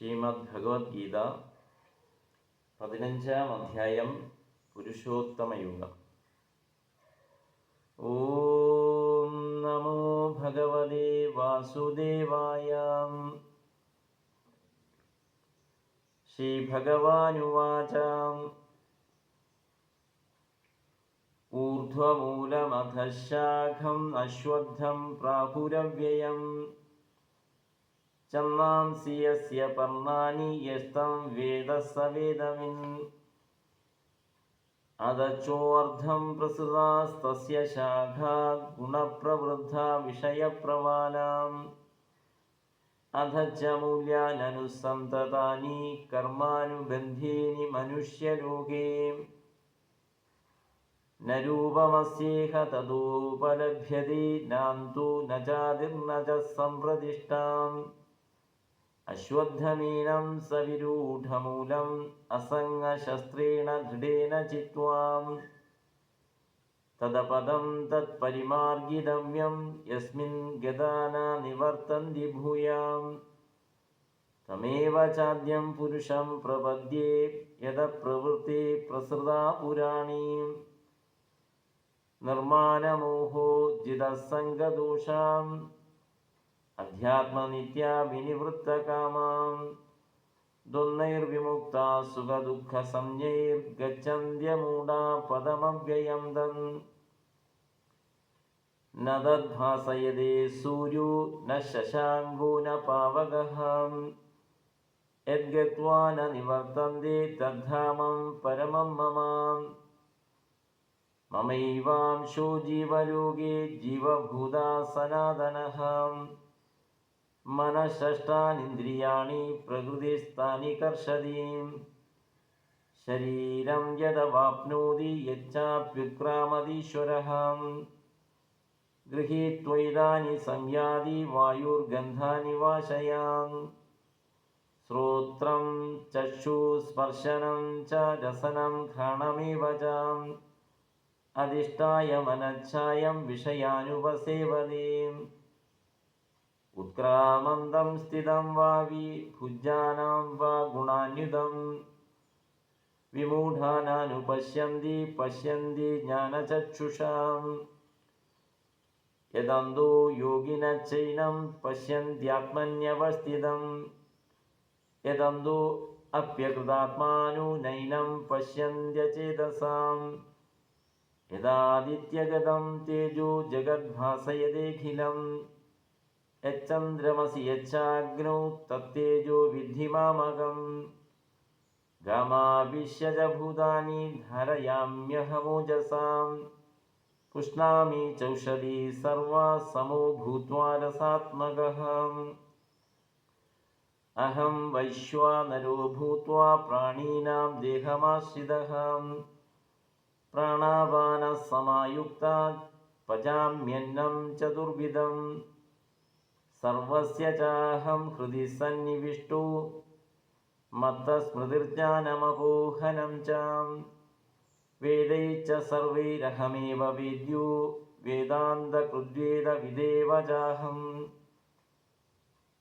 ശ്രീമദ് ഭഗവത്ഗീത പതിനഞ്ചാം അധ്യായം പുരുഷോത്തമയുഗം. ഓം നമോ ഭഗവതേ വാസുദേവായ. ശ്രീ ഭഗവാനുവാച ഊർധ്വമൂലമധശാഖം അശ്വത്ഥം പ്രാഹുരവ്യയം. ചന്നാംസി യസ്യ പർണാനി യസ്തം വേദ സ വേദവിൻ അദച്ചോർദ്ധം പ്രസൃതാസ്തസ്യ ശാഖാ ഗുണപ്രവൃദ്ധ വിഷയപ്രവാലാം അധ ച മൂല്യാനനുസന്തതാനി കർമാനുബന്ധീനി മനുഷ്യലോകേ न रूपमस्येह तदुपलभ्यते नान्तु न चादिर्न च सम्प्रतिष्ठाम् अश्वत्थमीनं सविरूढमूलम् असङ्गशस्त्रेण दृढेन चित्वाम् तदपदं तत्परिमार्गितव्यं यस्मिन् गदाना निवर्तन्ति भूयाम् तमेव चाद्यं पुरुषं प्रपद्ये यदप्रवृत्ते प्रसृता पुराणी निर्माणमोहो जिदसङ्गदोषाम् अध्यात्मनित्याभिनिवृत्तकामां द्वन्द्वैर्विमुक्ता सुखदुःखसंज्ञैर्गच्छन्त्यमूढा पदमव्ययं दन् न तद्भासयते सूर्यो न शशाङ्को न पावकः यद्गत्वा न निवर्तन्ते तद्धामं परमं मम ममैवांशो जीवलोके जीवभूता सनातनः मनःषष्ठानीन्द्रियाणि प्रकृतिस्थानि कर्षतीं। शरीरं यदवाप्नोति यच्चाप्युत्क्रामतीश्वरः गृहीत्वैतानि संयाति वायुर्गन्धानि वाशयान्। श्रोत्रं, चक्षुस्पर्शनं च रसनं घ्राणमेव च अधिष्ठाय मनच्छायं विषयानुपसेवते उत्क्रामन्तं स्थितं वावि भुजानां वा गुणान्युतं विमूढानानुपश्यन्ति पश्यन्ति ज्ञानचक्षुषाम् यदन्तो योगिनश्चैनं पश्यन्त्यात्मन्यवस्थितं यदन्तो अप्यकृतात्मानुनैनं पश्यन्त्यचेतसाम् यदादित्यगतं तेजो जगद्भासयदेखिलं यच्चन्द्रमसि यच्चाग्नौ तत्तेजो विद्धि मामकम् गामाविश्य भूतानि धारयाम्यहमोजसां पुष्णामि चौषधी सर्वा समो भूत्वा रसात्मकः अहं वैश्वानरो भूत्वा प्राणीनां देहमाश्रितः। प्राणापानसमायुक्ता पचाम्यन्नं चतुर्विधं സർവസ്യ ചാഹം ഹൃദി സന്നിവിഷ്ടു. മത്തസ്മൃതിർജ്ഞാനമകൂഹനം ചാം. വേദൈച്ച സർവൈരഹമേവ വേദ്യോ. വേദാന്തകൃദ്വേദവിദേവ ചാഹം.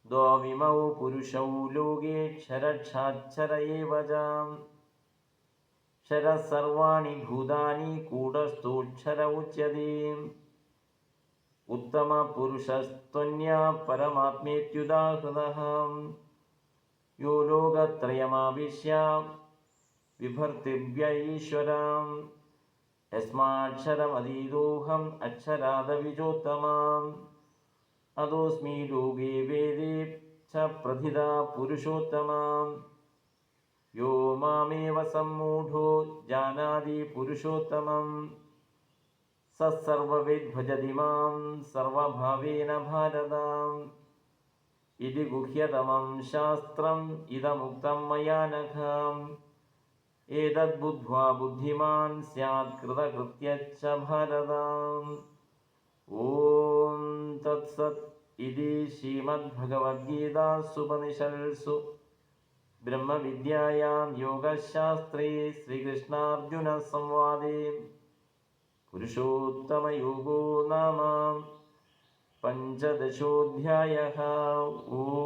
ദ്വാവിമൗ പുരുഷൗ ലോകേക്ഷരക്ഷാക്ഷര ഏവ ചാം. ക്ഷരസർവാണി ഭൂതാനി കൂടസ്ഥൂക്ഷര ഉച്യതേ. उत्तमपुरुषस्त्वन्या परमात्मेत्युदाहृतः यो लोकत्रयमाविश्य बिभर्तिव्य ईश्वराम् यस्माक्षरमधीतोऽहम् अक्षरादविजोत्तमाम्। अतोऽस्मि लोके वेदे च प्रथिता पुरुषोत्तमाम्। यो मामेव सम्मूढो जानाति पुरुषोत्तमं സസർവവിദ്ഭുജതിമാം സർവഭാവേന ഭാരതാം. ഇതി ഗുഹ്യതമം ശാസ്ത്രം ഇതമുക്തം മയാ നഖാം. ഏതദ്ബുദ്ധ്വാ ബുദ്ധിമാൻ സ്യാത് കൃതകൃത്യച്ച ഭാരതാം. ഓം തത്സത്. ഇതി ശ്രീമദ്ഭഗവദ്ഗീതാസുപനിഷത്സു ബ്രഹ്മവിദ്യായാം യോഗശാസ്ത്രേ ശ്രീകൃഷ്ണാർജുന സംവാദേ पुरुषोत्तमयोगो नाम पञ्चदशोऽध्यायः ॐ